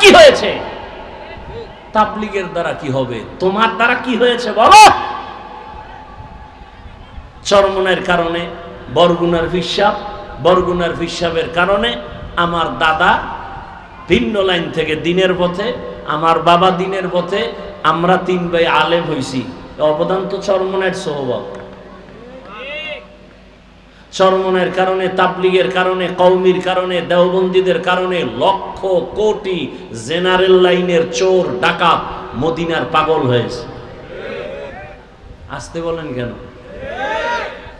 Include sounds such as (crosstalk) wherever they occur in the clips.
কি হয়েছে? তাবলিগের দ্বারা কি হবে? তোমার দ্বারা কি হয়েছে বলো? চরমনের কারণে, বরগুনার ফিসাব বরগুনার ফিসাবের কারণে আমার দাদা ভিন্ন লাইন থেকে দিনের পথে, আমার বাবা দিনের পথে, আমরা তিন ভাই আলেম হইছি। অবদান তো চরমনের সহবত চরমনের কারণে, তাবলিগের কারণে কৌমির কারণে, দেওবন্দীদের কারণে লক্ষ কোটি জেনারেল লাইনের চোর, ডাকাত মদিনার পাগল হয়েছে। আসতে বলেন কেন?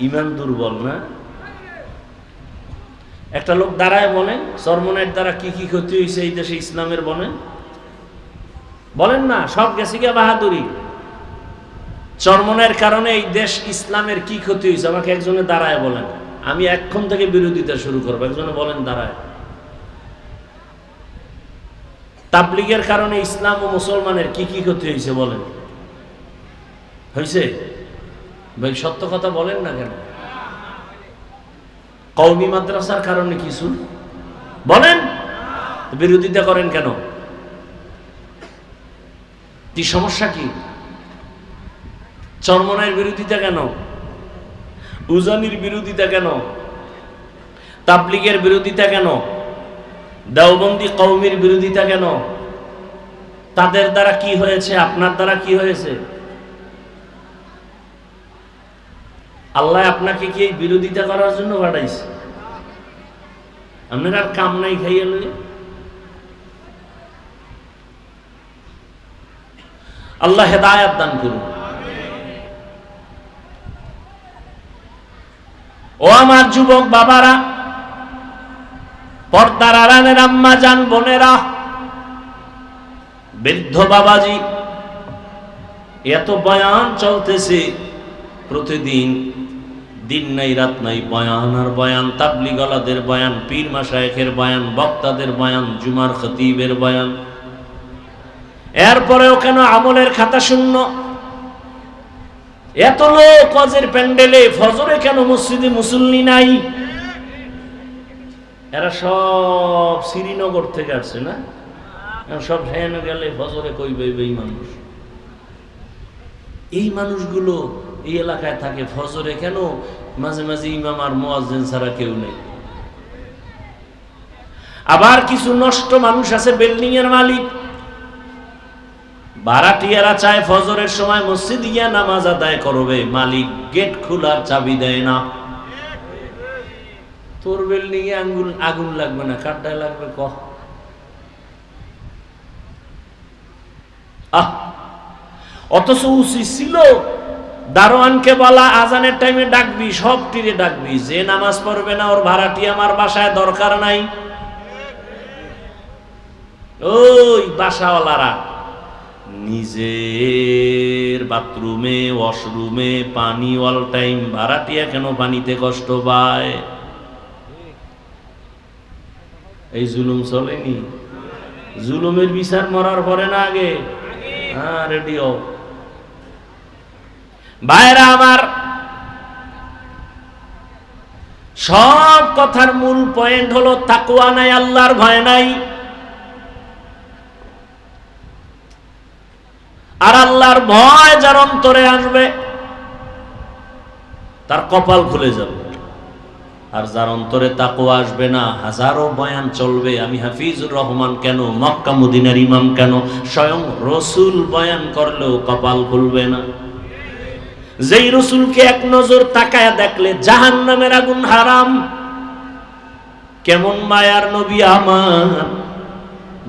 ইমান দুর্বল না? একটা লোক দাঁড়ায় বলেন, চরমনের দ্বারা কি কি ক্ষতি হয়েছে এই দেশে ইসলামের বলেন? বলেন না, সব গেছে গিয়া বাহাদুরি। চরমনের কারণে এই দেশ ইসলামের কি ক্ষতি হয়েছে? আমাকে একজনে দাঁড়ায় বলেন। আমি এক্ষণ থেকে বিরোধিতা শুরু করব। একজনে বলেন, দাঁড়ায়। তাবলিগের কারণে ইসলাম ও মুসলমানের কি কি ক্ষতি হয়েছে বলেন। হয়েছে? ভাই, সত্য কথা বলেন না কেন? কৌমি মাদ্রাসার কারণে কিছু? বলেন। বিরোধিতা করেন কেন? কি সমস্যা কি? চর্মনায়ের বিরোধিতা কেন? উজানির বিরোধিতা কেন? তাবলিগের বিরোধিতা কেন? দেওবন্দি কৌমির বিরোধিতা কেন? তাদের দ্বারা কি হয়েছে? আপনার দ্বারা কি হয়েছে? আল্লাহ আপনাকে কি এই বিরোধিতা করার জন্য পাঠাইছে? আপনার আর কাম নাই খাইয়ে লইয়া? আল্লাহ হেদায়াত দান করুন। ও আমার যুবক বাবারা, পর্দার আড়ালের আম্মা যান বোনেরা, বৃদ্ধ বাবাজি, এত বয়ান চলতেছে প্রতিদিন, দিন নাই, রাত নাই, বয়ান আর বয়ান তাবলি গলাদের বয়ান, পীর মাসায়েখের বয়ান, বক্তাদের বয়ান, জুমার খতিবের বয়ান। এরপরেও কেন আমলের খাতা শূন্য? এত লোক অজের প্যান্ডেলে, ফজরে কেন মসজিদে মুসল্লি নাই? এরা সব শ্রীনগর থেকে আসছে, না? সব ভ্যান গেলে ফজরে কইবে এই মানুষ? এই মানুষগুলো এই এলাকায় থাকে, ফজরে কেন? মাঝে মাঝে ইমাম আর মোয়াজ্জেন ছাড়া কেউ নেই। আবার কিছু নষ্ট মানুষ আছে বিল্ডিং এর মালিক। ভাড়াটিয়ারা চায় ফজরের সময় মসজিদ গিয়া নামাজ আদায় করবে, মালিক গেট খোলার চাবি দেয় না। তোর বিল্ডিং এ আঙ্গুল, আগুন লাগবে না কাঠটায় লাগবে, ক। আহ! অথচ উচিত ছিল। দারোয়ানকে বলা, আজানের টাইমে ডাকবি, সব তীরে ডাকবি। যে নামাজ পড়বে না, ওর ভাড়াটি আমার বাসায় দরকার নাই। ওই বাসাওয়ালারা। নিজের বাথরুমে, ওয়াশরুমে পানি অল টাইম ভাড়াটিয়া কেন পানিতে কষ্ট পায়? এই জুলুম চলেনি? জুলুমের বিচার মরার পরে না আগে? হ্যাঁ রেডিও ভাইরা আমার, সব কথার মূল পয়েন্ট হলো তাকুয়া নাই, আল্লাহর ভয় নাই। আর আল্লাহর ভয় যার অন্তরে আসবে, তার কপাল খুলে যাবে। আর যার অন্তরে তাকো আসবে না, হাজারো বয়ান চলবে, আমি হাফিজুর রহমান কেন, মক্কা মদিনার ইমাম কেন, স্বয়ং রসুল বয়ান করলেও কপাল খুলবে না। যেই রসুলকে এক নজর তাকায় দেখলে জাহান নামের আগুন হারাম। কেমন মায়ার নবী আমার।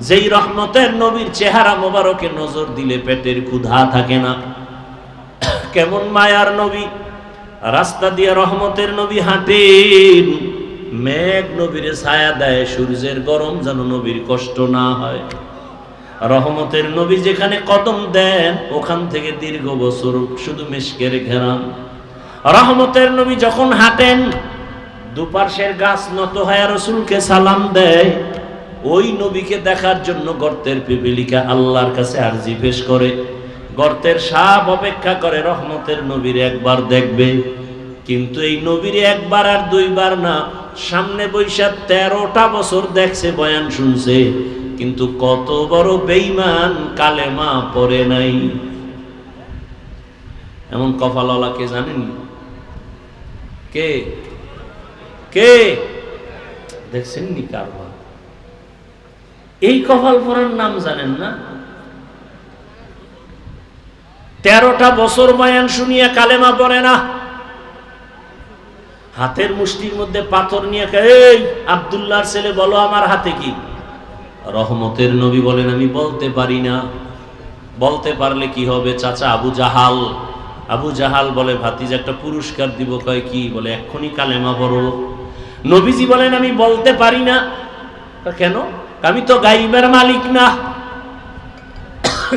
যেই রহমতের নবীর চেহারা মোবারকে নজর দিলে পেটের ক্ষুধা থাকে না। কেমন মায়ার নবী। রাস্তা দিয়ে রহমতের নবী হাঁটেন। মেঘ নবীর ছায়া দেয়, সূর্যের গরম যেন নবীর কষ্ট না হয়। রহমতের নবী যেখানে কদম দেন, ওখান থেকে দীর্ঘ বছর শুধু মেশকের ঘেরান। রহমতের নবী যখন হাঁটেন দুপার্শ্বের গাছ নত হয় রসুলকে সালাম দেয়। ওই নবীকে দেখার জন্য গর্তের পিপিলিকা আল্লাহর কাছে আরজি পেশ করে। গর্তের সাপ অপেক্ষা করে রহমতের নবীর একবার দেখবে। কিন্তু এই নবীর একবার আর দুইবার না, সামনে বৈশাখ তেরোটা বছর দেখছে, বয়ান শুনছে। কিন্তু কত বড় বেইমান কালেমা পড়ে নাই। এমন কপালওয়ালা কে জানেন? কে? কে? দেখছেন নি কারবার? এই কপাল পরার নাম জানেন না? তেরোটা বছর বয়ান শুনিয়া কালেমা পড়ে না। হাতের মুষ্টির মধ্যে পাথর নিয়ে এই আবদুল্লাহর ছেলে, বলো আমার হাতে কি? রহমতের নবী বলেন, আমি বলতে পারি না। বলতে পারলে কি হবে? চাচা আবু জাহাল। আবু জাহাল বলে, ভাতিজা, একটা পুরস্কার দিব। কয়, কি? বলে, এক্ষুনি কালেমা পড়ো। নবীজি বলেন, আমি বলতে পারি না। কেন? আমি তো গাইবের মালিক না।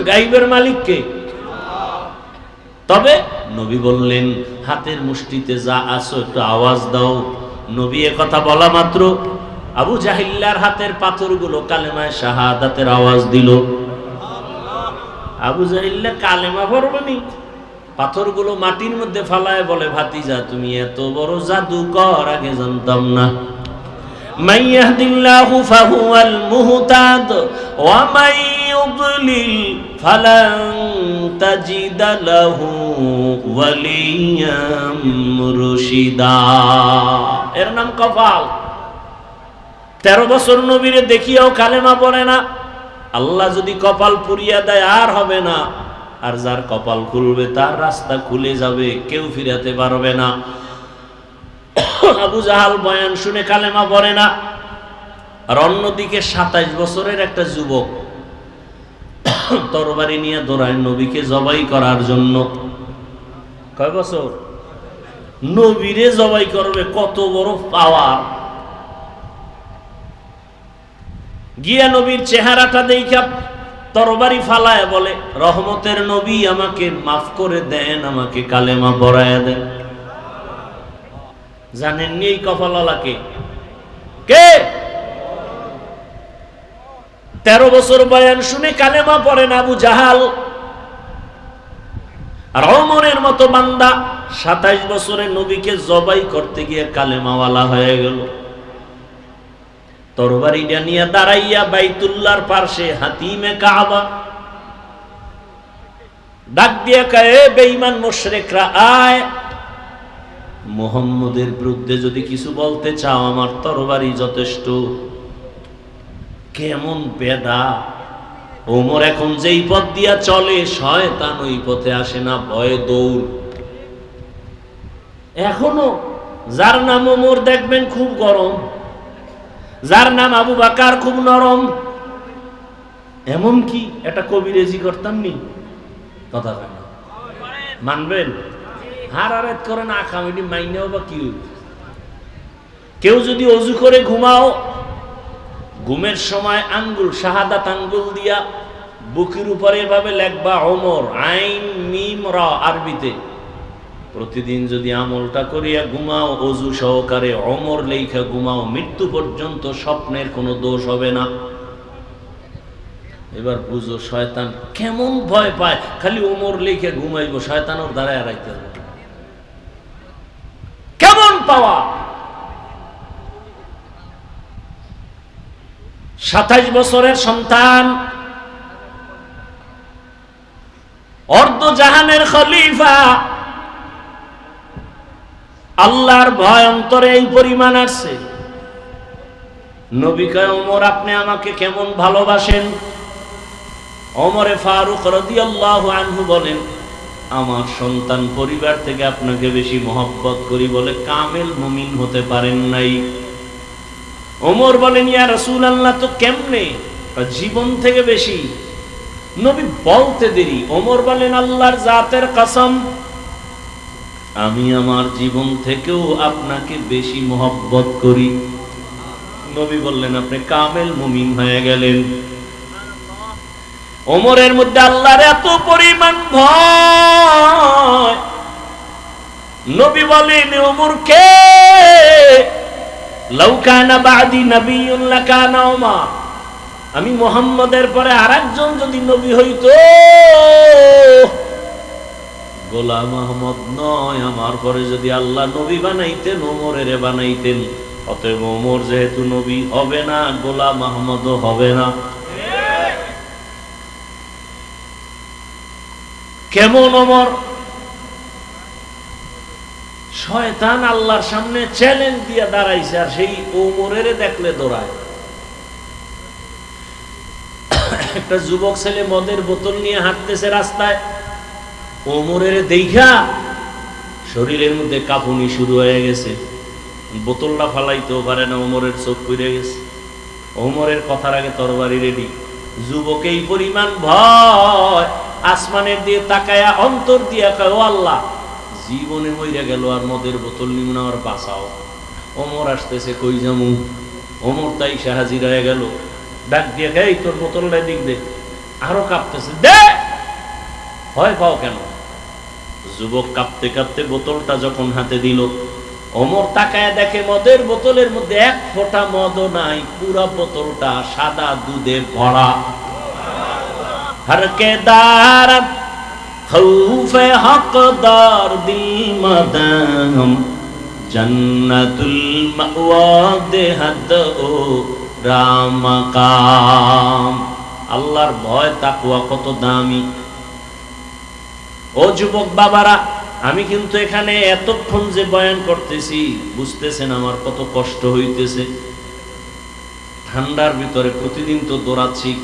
গাইবের মালিক কে? তবে নবী বললেন, হাতের মুষ্টিতে যা আসো একটু আওয়াজ দাও। নবী এ কথা বলা মাত্র আবু জাহিল্লার হাতের পাথরগুলো কালেমায় শাহাদাতের আওয়াজ দিল। আবু জাহিল্লা কালেমা পড়বনি। পাথরগুলো মাটির মধ্যে ফালায় বলে, ভাতিজা, তুমি এত বড় জাদু কর আগে জানতাম না। من يهد الله فهو المهتد ومن يضلل فلن تجد له وليا مرشدا এর নাম কপাল তেরো বছর নবীরে দেখিয়াও কালেমা পড়ে না আল্লাহ যদি কপাল পুরিয়া দেয় আর হবে না আর যার কপাল খুলবে তার রাস্তা খুলে যাবে কেউ ফিরাতে পারবে না আবু জাহাল বয়ান শুনে কালেমা পড়ে না। আর অন্যদিকে সাতাইশ বছরের একটা যুবক তরবারি নিয়ে দৌড়ায় নবীকে জবাই করার জন্য। কয় বছর? নবীরে জবাই করবে, কত বড় পাওয়ার। গিয়া নবীর চেহারাটা দেখা তরবারি ফালায় বলে, রহমতের নবী আমাকে মাফ করে দেন, আমাকে কালেমা পড়ায় দেন। জানেননি এই কপালালাকে কে? তেরো বছর বয়ান শুনে কালেমা পড়েন আবু জাহাল। আর অমরের মতো বান্দা, সাতাইশ বছরে নবীকে জবাই করতে গিয়ে কালেমাওয়ালা হয়ে গেল। তরবারিটা নিয়ে দাঁড়াইয়া বাইতুল্লাহর পার্শ্বে হাতিমে কাবা। ডাক দিয়া কায়ে বেঈমান মুশরিকরা, আয়। মোহাম্মদের বিরুদ্ধে যদি কিছু বলতে চাও, আমার তরবারি যথেষ্ট। কেমন বেদা। ওমর এখন যেই পথ দিয়া চলে, শয়তান ওই পথে আসে না, ভয়ে দৌড়। এখনও যার নাম ওমর দেখবেন খুব গরম, যার নাম আবু বাকার খুব নরম। এমন কি একটা কবিরেজি করতাম নি, কথা মানবেন? হারারাত করে না খামিটি মাইনেও বা কি কেউ যদি অজু করে ঘুমাও, ঘুমের সময় আঙ্গুল, শাহাদাত আঙ্গুল দিয়া বুকের উপরে এভাবে লেখবা অমর আইন মিম র আরবিতে। প্রতিদিন যদি আমলটা করিয়া ঘুমাও, অজু সহকারে অমর লেখা ঘুমাও, মৃত্যু পর্যন্ত স্বপ্নের কোনো দোষ হবে না। এবার বুঝো, শয়তান কেমন ভয় পায়, খালি ওমর লেখে ঘুমাইব শয়তান ওর দ্বারা এড়াইতে হবে। পাওয়া। সাতাইশ বছরের সন্তান। অর্ধ জাহানের খলিফা। আল্লাহর ভয় অন্তরে এই পরিমাণ আসছে নবী কয়, ওমর, আপনি আমাকে কেমন ভালোবাসেন? ওমরে ফারুক রাদিয়াল্লাহু আনহু বলেন আমার সন্তান পরিবার থেকে আপনাকে বেশি মহব্বত করি বলে কামেল মুমিন হতে পারেন নাই। ওমর বলেন, ইয়া রাসূল আল্লাহ তো কেমনে? জীবন থেকে বেশি। নবী বলতে দেরি। ওমর বলেন, আল্লাহর জাতের কসম, আমি আমার জীবন থেকেও আপনাকে বেশি মহব্বত করি। নবী বললেন, আপনি কামেল মুমিন হয়ে গেলেন। ওমরের মধ্যে আল্লাহর এত পরিমাণ ভয়। নবী বলেন ওমর কে? লৌকানা বাদি নবীন লাকানা ওমর। আমি মোহাম্মদের পরে আরেকজন যদি নবী হইতো, গোলাম আহমদ নয়, আমার পরে যদি আল্লাহ নবী বানাইতেন, ওমরের বানাইতেন। অতএব ওমর যেহেতু নবী হবে না, গোলাম আহমদও হবে না। কেমন অমর? শয়তান আল্লাহর সামনে চ্যালেঞ্জ দিয়ে দাঁড়াইছে আর সেই ওমরের দেখলে দৌড়ায়। একটা যুবক ছেলে মদের বোতল নিয়ে হাঁটতেছে রাস্তায়। ওমরের দেখা শরীরের মধ্যে কাঁপুনি শুরু হয়ে গেছে। বোতলটা ফালাইতেও পারে না ওমরের চোখ পুড়ে গেছে। ওমরের কথার আগে তরবারি রেডি যুবক এই পরিমাণ ভয়। আসমানের দিয়ে তাকায়া, অন্তর দিয়া কয়, ও আল্লাহ, জীবনে মইরা গেল আর মদের বোতল নিমুন আর বাঁচাও। অমর আসতেছে, কই জামু অমর তাই সাহাজির হয়ে গেল। ডাক দিয়ে এই তোর বোতলটা দিক দে। আরও কাঁপতেছে, দে! ভয় পাও কেন? যুবক কাঁপতে কাঁপতে বোতলটা যখন হাতে দিল অমর তাকায় দেখে মদের বোতলের মধ্যে এক ফোঁটা মদও নাই, পুরো বোতলটা সাদা দুধে ভরা। হরকে দার খৌফে হকদার দিল মদম, জন্নতুল মাওয়া দেহাদ ও রামকাম আল্লাহর ভয় তাকুয়া কত দামি। ও যুবক বাবারা আমি কিন্তু এখানে এতক্ষণ যে বয়ান করতেছি, বুঝতেছেন আমার কত কষ্ট হইতেছে। ঠান্ডার ভিতরে প্রতিদিন তো দৌড়াচ্ছি,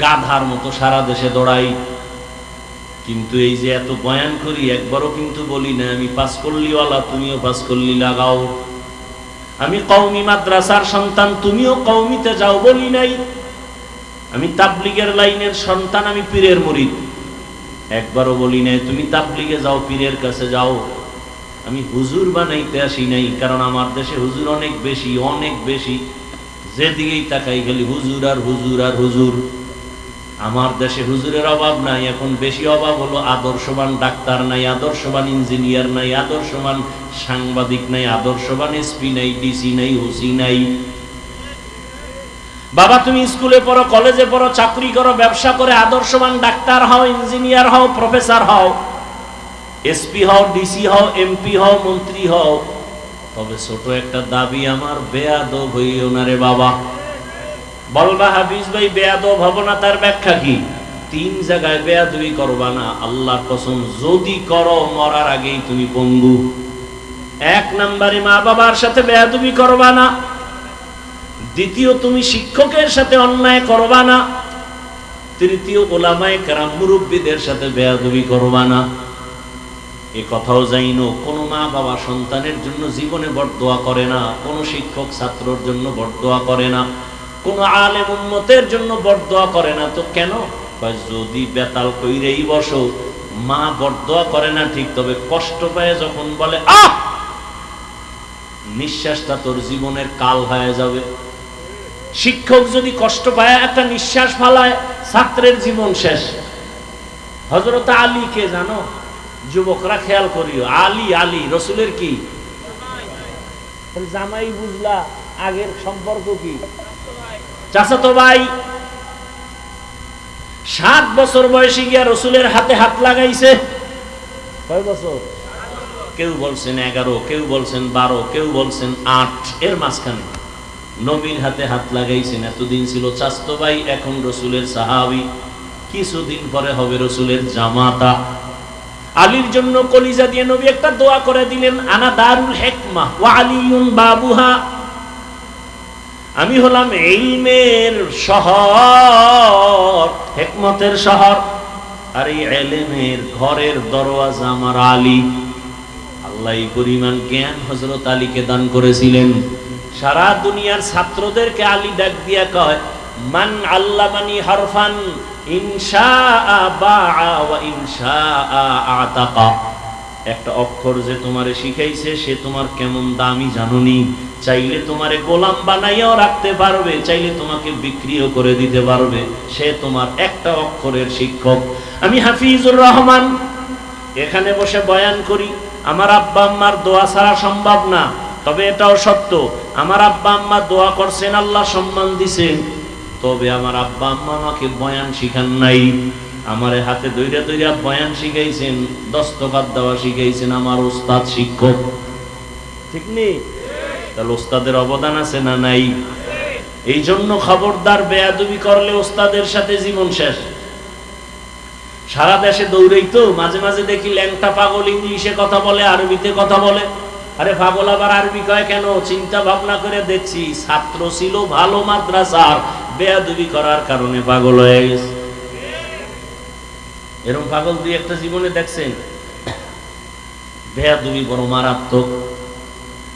গাধার মতো সারা দেশে দৌড়াই। কিন্তু এই যে এত বয়ান করি, একবারও কিন্তু বলি না, আমি পাস করলিওয়ালা তুমিও পাস করলি লাগাও। আমি কৌমি মাদ্রাসার সন্তান, তুমিও কৌমিতে যাও বলি নাই। আমি তাবলিগের লাইনের সন্তান, আমি পীরের মরিদ। একবারও বলি নাই, তুমি তাবলিগে যাও, পীরের কাছে যাও। আমি হুজুর বানাইতে আসি নাই, কারণ আমার দেশে হুজুর অনেক বেশি অনেক বেশি। যেদিকেই তাকাই গেলি হুজুর আর হুজুর আর হুজুর। আমার দেশে হুজুরের অভাব নাই, এখন বেশি অভাব হলো আদর্শবান ডাক্তার নাই, আদর্শবান ইঞ্জিনিয়ার নাই, আদর্শবান সাংবাদিক নাই, আদর্শবান এসপি নাই, ডিসি নাই হুসি নাই। বাবা, তুমি স্কুলে পড়ো, কলেজে পড়ো, চাকরি করো, ব্যবসা করে আদর্শবান ডাক্তার হও, ইঞ্জিনিয়ার হও, প্রফেসর হও। এসপি হও, ডিসি হও, এমপি হও, মন্ত্রী হও। তবে ছোট একটা দাবি আমার, বেয়াদব হইও না রে বাবা। বলবা হাফিজ ভাই, বেয়াদব হব না, তার ব্যাখ্যা কি? তিন জায়গায় বেয়াদবি করবা না, আল্লাহর কসম, যদি করো, মরার আগেই তুমি পঙ্গু এক নম্বরে মা বাবার সাথে বেয়াদবি করবা না। দ্বিতীয় তুমি শিক্ষকের সাথে অন্যায় করবা না। তৃতীয় ওলামায় কারাম মুরব্বীদের সাথে বেয়াদবি করবা না। এ কথাও জাইনো কোনো মা বাবা সন্তানের জন্য জীবনে বরদোয়া করে না, কোনো শিক্ষক ছাত্রর জন্য বরদোয়া করে না, কোনো আলেম উন্মতের জন্য বরদোয়া করে না। তো কেন? যদি বেতাল কইরেই বসো, মা বরদোয়া করে না ঠিক, তবে কষ্ট পায় যখন বলে, আহ! নিঃশ্বাসটা তোর জীবনের কাল হয়ে যাবে। শিক্ষক যদি কষ্ট পায়, একটা নিঃশ্বাস ফালায়, ছাত্রের জীবন শেষ। হজরত আলী কে জানো? যুবকরা খেয়াল করিও। আলী আলী, রসুলের কি? জামাই বুঝলা, আগের সম্পর্ক কি? চাচাতো ভাই, সাত বছর বয়সে গিয়া রসুলের হাতে হাত লাগাইছে। কয় বছর? কেউ বলছেন এগারো, কেউ বলছেন বারো, কেউ বলছেন আট, এর মাঝখানে। নবীর হাতে হাত লাগাইছেন, এতদিন ছিল চাস্তো ভাই, এখন রসুলের সাহাবি। কিছুদিন পরে হবে রসুলের জামাতা। আলীর জন্য কলিজা দিয়ে নবী একটা দোয়া করে দিলেন, আনা দারুল হেকমা, ওয়া আলিউন বাবুহা। আমি হলাম ইলমের শহর, হেকমতের শহর। আর এই এলেমের ঘরের দরওয়াজা আমার আলী। আল্লাহ পরিমাণ জ্ঞান হজরত আলীকে দান করেছিলেন। সারা দুনিয়ার ছাত্রদেরকে আলী ডাক দিয়া কয়, মান আল্লামানি হরফান একটা অক্ষর যে তোমারে শিখাইছে, সে তোমার কেমন দামি জানুনি। চাইলে তোমারে গোলাম বানাইয়াও রাখতে পারবে, চাইলে তোমাকে বিক্রিও করে দিতে পারবে। সে তোমার একটা অক্ষরের শিক্ষক। আমি হাফিজুর রহমান, এখানে বসে বয়ান করি, আমার আব্বা আম্মার দোয়া ছাড়া সম্ভব না। তবে এটাও সত্য, আমার আব্বা আম্মা দোয়া করছেন, আল্লাহ সম্মান দিছেন। তবে আমার আব্বা আম্মা আমাকে বয়ান শিখান নাই। আমার হাতে দৈরা দৈরা বয়ান শিখাইছেন দস্তকাত দেওয়া শিখাইছেন আমার ওস্তাদ শিক্ষক। ঠিক নেই তাহলে ওস্তাদের অবদান আছে না নাই? এই জন্য খবরদার বেয়াদবি করলে ওস্তাদের সাথে জীবন শেষ। সারা দেশে দৌড়েই তো মাঝে মাঝে দেখি ল্যাংটা পাগল ইংলিশে কথা বলে, আরবিতে কথা বলে। আরে পাগল আবার আরবি কয় কেন? চিন্তা ভাবনা করে দেখছি, ছাত্র ছিল ভালো মাদ্রাসার, বেয়াদবি করার কারণে পাগল হয়ে গেছে। এরকম পাগল দুই একটা জীবনে দেখছেন? বেয়াদবি বড় মারাত্মক।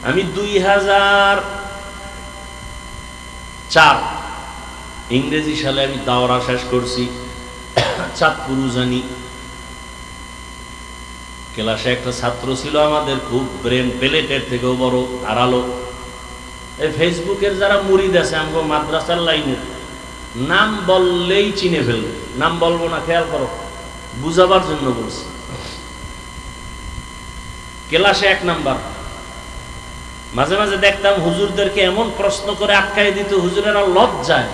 আমি দুই হাজার চার ইংরেজি সালে আমি দাওরা শেষ করছি। চাঁদপুর জানি ক্লাসে একটা ছাত্র ছিল আমাদের খুব ব্রেন প্লেটের থেকেও বড়, ধারালো। এই ফেসবুকের যারা মুরিদ আছে আমাকে মাদ্রাসার লাইনের নাম বললেই চিনে ফেলবে। নাম বলব না, খেয়াল করো। বুঝাবার জন্য বলছি। ক্লাসে এক নাম্বার। মাঝে মাঝে দেখতাম হুজুরদেরকে এমন প্রশ্ন করে আটকাই দিত, হুজুরেরা লজ্জায়।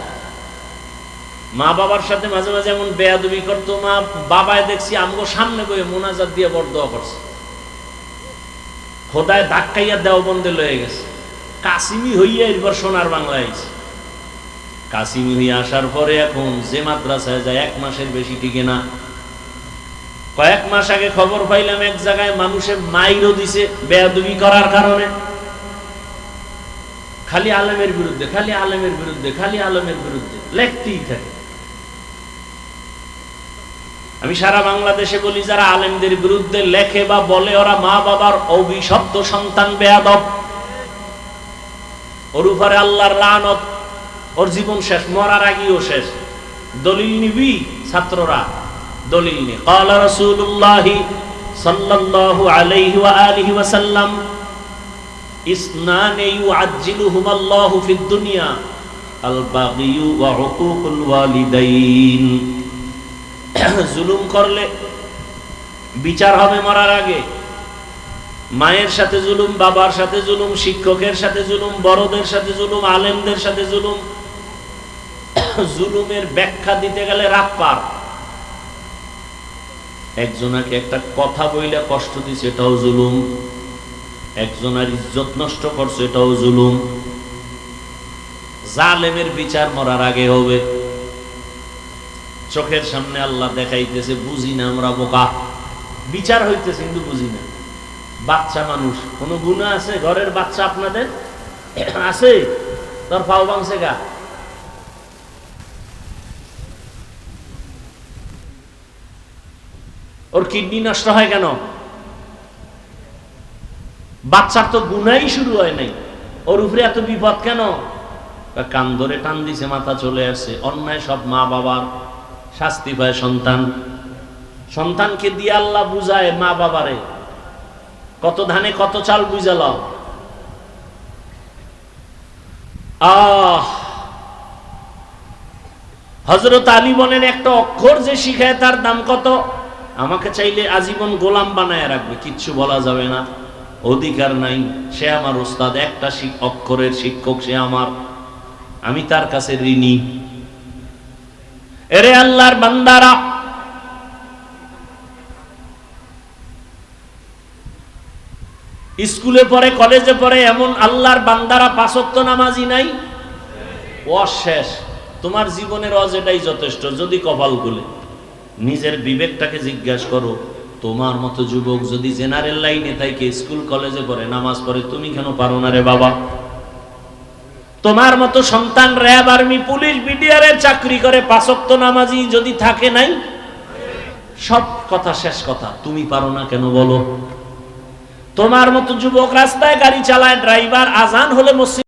মা বাবার সাথে মাঝে মাঝে এমন বেয়াদবি করতো, মা বাবায় দেখছি আমগো সামনে বয়ে মোনাজাত দিয়ে বরদোয়া করছে। খোদায় ধাক্কাইয়া দেও বন্ধে লয়ে গেছে। কাসিমি হইয়া এরপর সোনার বাংলায় আইছে। কাসিমি হইয়া আসার পরে এখন যে মাদ্রাসায় যায়, এক মাসের বেশি টিকে না। কয়েক মাস আগে খবর পাইলাম এক জায়গায় মানুষে মাইরও দিছে বেয়াদবি করার কারণে। খালি আলেমের বিরুদ্ধে, খালি আলেমের বিরুদ্ধে, খালি আলেমের বিরুদ্ধে, লেখতেই থাকে। আমি সারা বাংলাদেশে বলি যারা আলেমদের বিরুদ্ধে লেখে বা বলে ওরা মা বাবার অভিশপ্ত সন্তান বেয়াদব ওর উপরে আল্লাহর লানত ওর জীবন শেষ মরার আগেও শেষ দলিল নিবি ছাত্ররা দলিল নে قال رسول الله صلى الله عليه واله وسلم اثنان يعجلهما الله في الدنيا البغي وعقوق الوالدين (coughs) জুলুম করলে বিচার হবে মরার আগে। মায়ের সাথে জুলুম, বাবার সাথে জুলুম, শিক্ষকের সাথে জুলুম, বড়দের সাথে জুলুম, আলেমদের সাথে জুলুম। (coughs) জুলুমের ব্যাখ্যা দিতে গেলে রাত পার। একজনাকে একটা কথা বইলে কষ্ট দিছে, এটাও জুলুম। একজনের ইজ্জত নষ্ট করছে, এটাও জুলুম। জালেমের বিচার মরার আগে হবে। চোখের সামনে আল্লাহ দেখাইতেছে, বুঝি না আমরা বোকা? বিচার হইতেছে, কিন্তু বুঝি না। বাচ্চা মানুষ, কোনো গুণা আছে? ঘরের বাচ্চা আপনাদের? (coughs) আছে? তোর পাও বাংছে গা। ওর কিডনি নষ্ট হয় কেন? বাচ্চার তো গুনাই শুরু হয় নাই। ওর উপরে এত বিপদ কেন? কান ধরে টান দিছে, মাথা চলে আসে অন্যায় সব মা বাবার শাস্তি পায় সন্তান। সন্তানকে দিয়ে আল্লাহ বুঝায়, মা বাবারে, কত ধানে কত চাল বুঝাল আহ! হজরত আলী বলেন, একটা অক্ষর যে শিখায় তার দাম কত? আমাকে চাইলে আজীবন গোলাম বানায় রাখবে, কিচ্ছু বলা যাবে না। অধিকার নাই, সে আমার ওস্তাদ, একটা অক্ষরের শিক্ষক সে আমার। আমি তার কাছে ঋণী। এরে আল্লাহর বান্দারা। স্কুলে পড়ে, কলেজে পড়ে এমন আল্লাহর বান্দারা পাঁচক্ত নামাজি নাই? অশেষ তোমার জীবনের অজ এটাই যথেষ্ট, যদি কপাল খুলে। নিজের বিবেকটাকে জিজ্ঞাসা করো, তোমার মতো যুবক যদি জেনারেল লাইনে তাইকে স্কুল, কলেজে পড়ে, নামাজ পড়ে, তুমি কেন পারো না রে বাবা? তোমার মতো সন্তান র্যাব আর্মি, পুলিশ বিডিআরের চাকরি করে পাশক্ত নামাজি যদি থাকে নাই? সব কথা শেষ কথা। তুমি পারো না কেন বলো? তোমার মতো যুবক রাস্তায় গাড়ি চালায়, ড্রাইভার আজান হলে মসজিদ